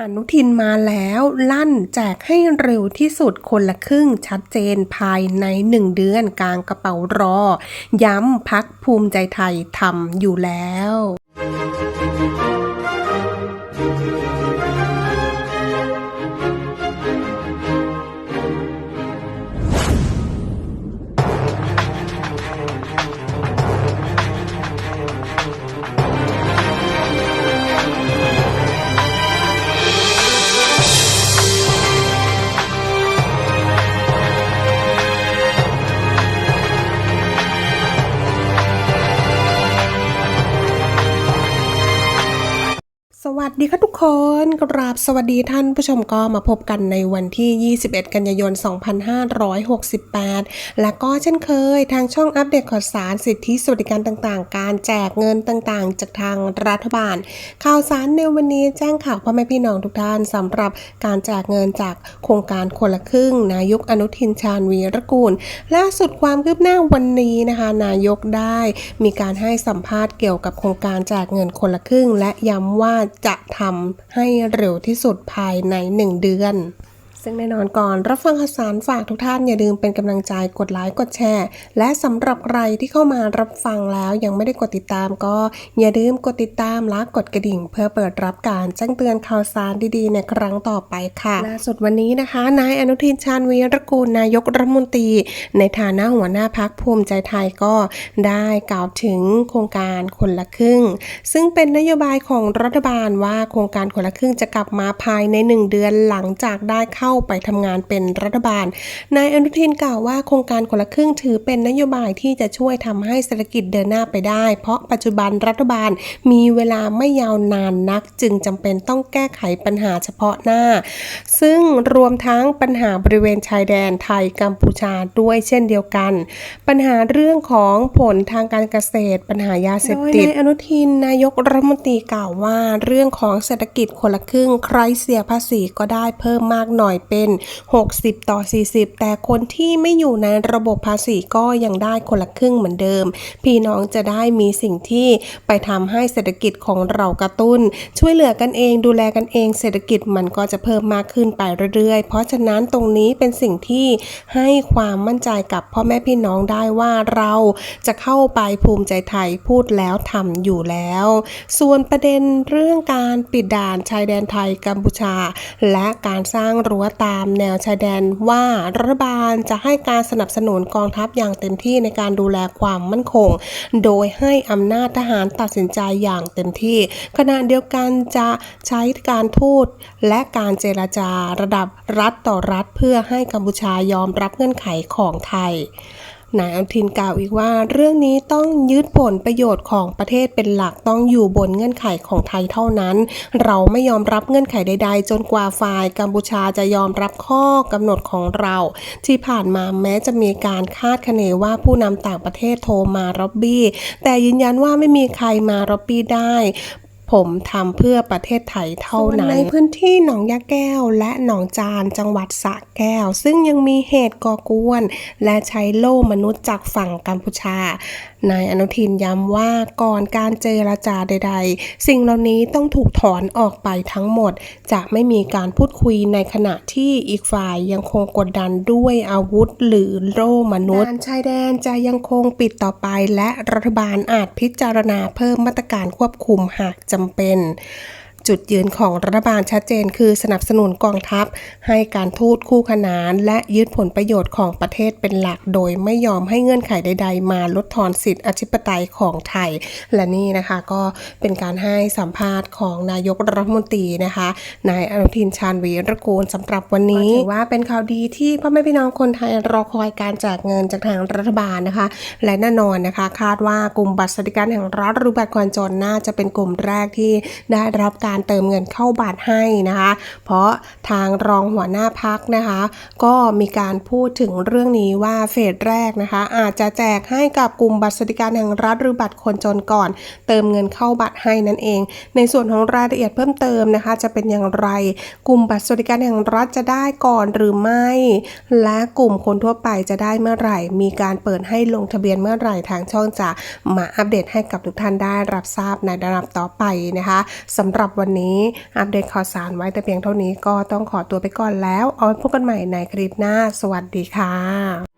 อนุทินมาแล้วลั่นแจกให้เร็วที่สุดคนละครึ่งชัดเจนภายในหนึ่งเดือนกลางกระเป๋ารอ ย้ำพักภูมิใจไทยทำอยู่แล้ว วัสดีค่ะทุกคนกราบสวัสดีท่านผู้ชมก็มาพบกันในวันที่ 21 กันยายน 2568 และก็เช่นเคยทางช่องอัปเดตข่าวสารสิทธิสวัสดิการต่างๆ การแจกเงินต่างๆ จากทางรัฐบาล ข่าวสารในวันนี้แจ้งข่าวพ่อแม่พี่น้องทุกท่านสำหรับการแจกเงินจากโครงการคนละครึ่ง นายกอนุทินชาญวีรกูล ล่าสุดความคืบหน้าวันนี้นะคะ นายกได้ มีการให้สัมภาษณ์เกี่ยวกับโครงการแจกเงินคนละครึ่ง และย้ำว่าจะะทำให้เร็วที่สุดภายใน 1 เดือน ซึ่งแน่นอนก่อนรับฟังข่าวสารฝากทุกท่านอย่าลืมเป็นกำลังใจกดไลค์กดแชร์ และสำหรับใครที่เข้ามารับฟังแล้วยังไม่ได้กดติดตามก็อย่าลืมกดติดตามและกดกระดิ่ง เพื่อเปิดรับการแจ้งเตือนข่าวสารดีๆ ในครั้งต่อไปค่ะล่าสุดวันนี้นะคะนายอนุทินชาญวีรกูลนายกรัฐมนตรี ในฐานะหัวหน้าพักภูมิใจไทยก็ได้กล่าวถึงโครงการคนละครึ่ง ซึ่งเป็นนโยบายของรัฐบาลว่าโครงการคนละครึ่งจะกลับมาภายใน 1 เดือนหลังจากได้เข้าไปทำงานเป็นรัฐบาล นายอนุทินกล่าวว่าโครงการคนละครึ่งถือเป็นนโยบายที่จะช่วยทำให้เศรษฐกิจเดินหน้าไปได้ เพราะปัจจุบันรัฐบาลมีเวลาไม่ยาวนานนัก จึงจำเป็นต้องแก้ไขปัญหาเฉพาะหน้า ซึ่งรวมทั้งปัญหาบริเวณชายแดนไทยกัมพูชาด้วยเช่นเดียวกัน ปัญหาเรื่องของผลทางการเกษตร ปัญหายาเสพติดนายอนุทินนายกรัฐมนตรีกล่าวว่า เรื่องของเศรษฐกิจคนละครึ่งใครเสียภาษีก็ได้เพิ่มมากหน่อยเป็น 60 ต่อ 40 แต่คนที่ไม่อยู่ในระบบภาษีก็ยังได้คนละครึ่งเหมือนเดิม พี่น้องจะได้มีสิ่งที่ไปทำให้เศรษฐกิจของเรากระตุ้น ช่วยเหลือกันเองดูแลกันเองเศรษฐกิจมันก็จะเพิ่มมากขึ้นไปเรื่อยๆ เพราะฉะนั้นตรงนี้เป็นสิ่งที่ให้ความมั่นใจกับพ่อแม่พี่น้องได้ว่าเราจะเข้าไปภูมิใจไทยพูดแล้วทำอยู่แล้ว ส่วนประเด็นเรื่องการปิดด่านชายแดนไทยกัมพูชา และการสร้างรั้วตามแนวชายแดนว่ารัฐบาลจะให้การสนับสนุนกองทัพอย่างเต็มที่ในการดูแลความมั่นคง โดยให้อำนาจทหารตัดสินใจอย่างเต็มที่ ขณะเดียวกันจะใช้การทูตและการเจรจาระดับรัฐต่อรัฐเพื่อให้กัมพูชายอมรับเงื่อนไขของไทย นายอนุทินกล่าวอีกว่า เรื่องนี้ต้องยึดผลประโยชน์ของประเทศเป็นหลักต้องอยู่บนเงื่อนไขของไทยเท่านั้น เราไม่ยอมรับเงื่อนไขใด ๆ จนกว่าฝ่ายกัมพูชาจะยอมรับข้อกำหนดของเรา ที่ผ่านมาแม้จะมีการคาดคะเนว่าผู้นำต่างประเทศโทรมาร็อบบี้ แต่ยืนยันว่าไม่มีใครมาร็อบบี้ได้ ผมทำเพื่อประเทศไทยเท่านั้นในพื้นที่หนองยาแก้ว และหนองจานจังหวัดสระแก้ว ซึ่งยังมีเหตุก่อกวน และใช้โล่มนุษย์จากฝั่งกัมพูชานายอนุทินย้ำว่าก่อนการเจรจาใด ๆ สิ่งเหล่านี้ต้องถูกถอนออกไปทั้งหมด จะไม่มีการพูดคุยในขณะที่อีกฝ่ายยังคงกดดันด้วยอาวุธหรือโล่มนุษย์ชายแดนจะยังคงปิดต่อไป และรัฐบาลอาจพิจารณาเพิ่มมาตรการควบคุมหากจำเป็น จุดยืนของรัฐบาลชัดเจนคือสนับสนุนกองทัพ ให้การทูตคู่ขนาน และยึดผลประโยชน์ของประเทศเป็นหลัก โดยไม่ยอมให้เงื่อนไขใด ๆ มาลดทอนสิทธิอธิปไตยของไทย และนี่นะคะก็เป็นการให้สัมภาษณ์ของนายกรัฐมนตรีนะคะนายอนุทินชาญวีรกูลสำหรับวันนี้ถือว่าเป็นข่าวดีที่พ่อแม่พี่น้องคนไทยรอคอยการแจกเงินจากทางรัฐบาลนะคะ และแน่นอนนะคะ คาดว่ากลุ่มบัตรสวัสดิการแห่งรัฐหรือบัตรคนจนน่าจะเป็นกลุ่มแรกที่ได้รับการการเติมเงินเข้าบัตรให้นะคะ เพราะทางรองหัวหน้าพักนะคะ ก็มีการพูดถึงเรื่องนี้ว่าเฟสแรกนะคะ อาจจะแจกให้กับกลุ่มบัตรสวัสดิการแห่งรัฐหรือบัตรคนจนก่อน เติมเงินเข้าบัตรให้นั่นเอง ในส่วนของรายละเอียดเพิ่มเติมนะคะ จะเป็นอย่างไร กลุ่มบัตรสวัสดิการแห่งรัฐจะได้ก่อนหรือไม่ และกลุ่มคนทั่วไปจะได้เมื่อไหร่ มีการเปิดให้ลงทะเบียนเมื่อไหร่ทางช่องจะมาอัปเดตให้กับทุกท่านได้รับทราบในระดับต่อไปนะคะสำหรับวันนี้อัปเดตข่าวสารไว้แต่เพียงเท่านี้ก็ต้องขอตัวไปก่อนแล้ว เอาไว้พบกันใหม่ในคลิปหน้า สวัสดีค่ะ